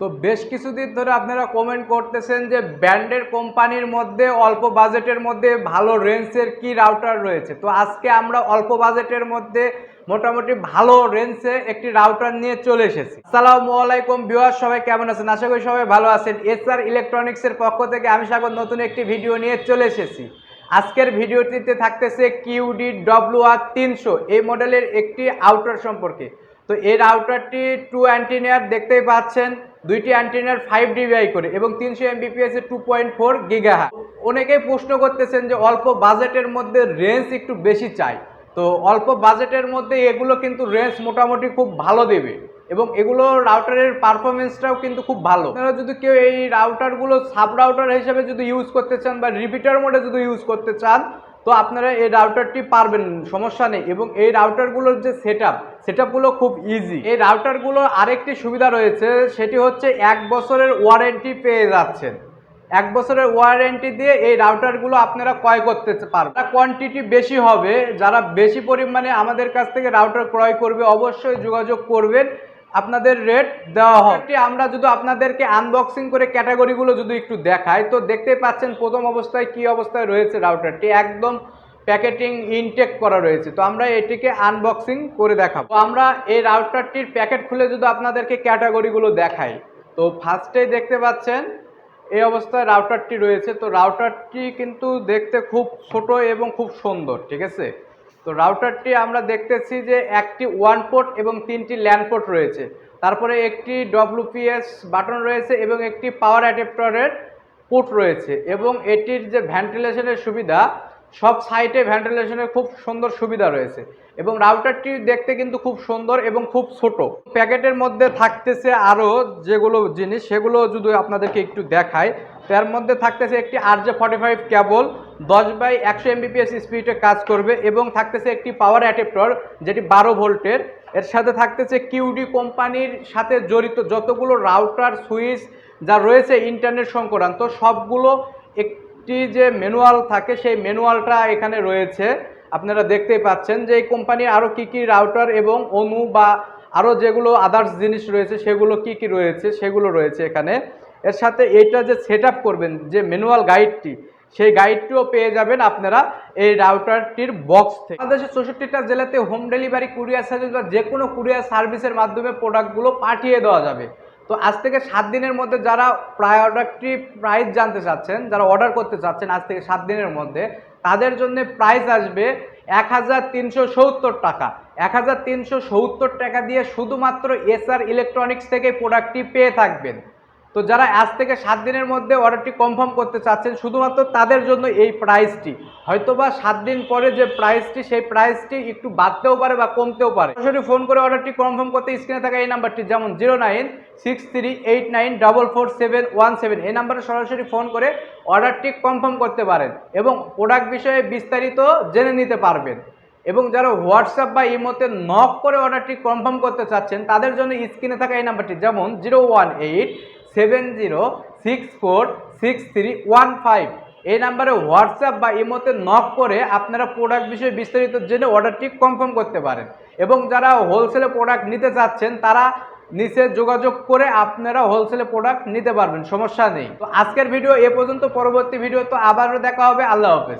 তো বেশ কিছুদিন ধরে আপনারা কমেন্ট করতেছেন যে ব্র্যান্ডের কোম্পানির মধ্যে অল্প বাজেটের মধ্যে ভালো রেঞ্জের কি রাউটার রয়েছে। তো আজকে আমরা অল্প বাজেটের মধ্যে মোটামুটি ভালো রেঞ্জে একটি রাউটার নিয়ে চলে এসেছি। আসসালামু আলাইকুম ভিউয়ার সবাই কেমন আছেন? আশা করি সবাই ভালো আছেন। এসআর ইলেকট্রনিক্সের পক্ষ থেকে আমি স্বাগত, নতুন একটি ভিডিও নিয়ে চলে এসেছি। আজকের ভিডিওটিতে থাকতেছে কিউডি ডব্লিউ আর তিনশো এই মডেলের একটি আউটার সম্পর্কে। তো এই রাউটারটি টু অ্যান্টিনিয়ার দেখতেই পাচ্ছেন। দুইটি অ্যান্টিনিয়ার ফাইভ ডিবিআই করে এবং তিনশো এমবিপিএস এর টু পয়েন্ট ফোর গিগাহা অনেকেই প্রশ্ন করতেছেন যে অল্প বাজেটের মধ্যে রেঞ্জ একটু বেশি চাই। তো অল্প বাজেটের মধ্যে এগুলো কিন্তু রেঞ্জ মোটামুটি খুব ভালো দেবে এবং এগুলো রাউটারের পারফরমেন্সটাও কিন্তু খুব ভালো। যদি কেউ এই রাউটারগুলো সাব রাউটার হিসেবে যদি ইউজ করতে চান বা রিপিটার মোডে যদি ইউজ করতে চান তো আপনারা এই রাউটারটি পারবেন, সমস্যা নেই। এবং এই রাউটারগুলোর যে সেট আপ সেট আপগুলো খুব ইজি এই রাউটারগুলোর আরেকটি সুবিধা রয়েছে, সেটি হচ্ছে এক বছরের ওয়ারেন্টি পেয়ে যাচ্ছেন। এক বছরের ওয়ারেন্টি দিয়ে এই রাউটারগুলো আপনারা ক্রয় করতে পারবেন। কোয়ান্টিটি বেশি হবে, যারা বেশি পরিমাণে আমাদের কাছ থেকে রাউটার ক্রয় করবে, অবশ্যই যোগাযোগ করবেন। আপনাদের রেট দেওয়া এটি আমরা যদি আপনাদেরকে আনবক্সিং করে ক্যাটাগরিগুলো যদি একটু দেখাই, তো দেখতেই পাচ্ছেন প্রথম অবস্থায় কি অবস্থায় রয়েছে রাউটারটি একদম প্যাকেটিং ইনটেক করা রয়েছে। তো আমরা এটিকে আনবক্সিং করে দেখাবো। আমরা এই রাউটারটির প্যাকেট খুলে যদি আপনাদেরকে ক্যাটাগরিগুলো দেখাই, তো ফার্স্টেই দেখতে পাচ্ছেন এই অবস্থায় রাউটারটি রয়েছে। তো রাউটারটি কিন্তু দেখতে খুব ছোট এবং খুব সুন্দর, ঠিক আছে? তো রাউটারটি আমরা দেখতেছি যে একটি ওয়ান পোর্ট এবং তিনটি ল্যান্ড পোর্ট রয়েছে। তারপরে একটি ডব্লিউপিএস বাটন রয়েছে এবং একটি পাওয়ার অ্যাডাপ্টারের পোর্ট রয়েছে এবং এটির যে ভেন্টিলেশনের সুবিধা, সব সাইটে ভেন্টিলেশনের খুব সুন্দর সুবিধা রয়েছে এবং রাউটারটি দেখতে কিন্তু খুব সুন্দর এবং খুব ছোট। প্যাকেটের মধ্যে থাকতেছে আরও যেগুলো জিনিস, সেগুলো যদি আপনাদেরকে একটু দেখায় তার মধ্যে থাকতেছে একটি আর জে ফর্টি ফাইভ কেবল দশ বাই একশো এমবিপিএস স্পিডে কাজ করবে এবং থাকতেছে একটি পাওয়ার অ্যাডাপ্টার যেটি বারো ভোল্টের। এর সাথে থাকতেছে কিউডি কোম্পানির সাথে জড়িত যতগুলো রাউটার সুইচ যা রয়েছে ইন্টারনেট সংক্রান্ত সবগুলো একটি যে ম্যানুয়াল থাকে, সেই ম্যানুয়ালটা এখানে রয়েছে। আপনারা দেখতেই পাচ্ছেন যে এই কোম্পানির আরও কী কী রাউটার এবং অনু বা আরও যেগুলো আদার্স জিনিস রয়েছে, সেগুলো কি কি রয়েছে, সেগুলো রয়েছে এখানে। এর সাথে এটা যে সেট করবেন, যে ম্যানুয়াল গাইডটি সেই গাইডটিও পেয়ে যাবেন আপনারা এই রাউটারটির বক্স থেকে। বাংলাদেশের চৌষট্টিটা জেলাতে হোম ডেলিভারি কুরিয়ার সার্ভিস বা যে কোনো কুরিয়ার সার্ভিসের মাধ্যমে প্রোডাক্টগুলো পাঠিয়ে দেওয়া যাবে। তো আজ থেকে সাত দিনের মধ্যে যারা প্রোডাক্টটি প্রাইস জানতে চাচ্ছেন, যারা অর্ডার করতে চাচ্ছেন আজ থেকে সাত দিনের মধ্যে, তাদের জন্য প্রাইস আসবে এক হাজার তিনশো সত্তর টাকা। এক হাজার তিনশো সত্তর টাকা দিয়ে শুধুমাত্র এসআর ইলেকট্রনিক্স থেকে প্রোডাক্টটি পেয়ে থাকবেন। তো যারা আজ থেকে সাত দিনের মধ্যে অর্ডারটি কনফার্ম করতে চাচ্ছেন, শুধুমাত্র তাদের জন্য এই প্রাইসটি হয়তোবা সাত দিন পরে যে প্রাইসটি সেই প্রাইসটি একটু বাড়তেও পারে বা কমতেও পারে। সরাসরি ফোন করে অর্ডারটি কনফার্ম করতে স্ক্রিনে থাকা এই নাম্বারটি যেমন zero nine six three eight nine double four seven one seven এই নাম্বারে সরাসরি ফোন করে অর্ডারটি কনফার্ম করতে পারেন এবং প্রোডাক্ট বিষয়ে বিস্তারিত জেনে নিতে পারবেন। এবং যারা হোয়াটসঅ্যাপ বা ইমোতে নক করে অর্ডারটি কনফার্ম করতে চাচ্ছেন, তাদের জন্য স্ক্রিনে থাকা এই নাম্বারটি যেমন zero one eight seven zero six four six three one five এই নাম্বারে হোয়াটসঅ্যাপ বা ইমোতে নক করে আপনারা প্রোডাক্ট বিষয়ে বিস্তারিত জেনে অর্ডারটি কনফার্ম করতে পারেন। এবং যারা হোলসেলে প্রোডাক্ট নিতে চাচ্ছেন, তারা নিচে যোগাযোগ করে আপনারা হোলসেলে প্রোডাক্ট নিতে পারবেন, সমস্যা নেই। তো আজকের ভিডিও এ পর্যন্ত, পরবর্তী ভিডিও তো আবারও দেখা হবে। আল্লাহ হাফেজ।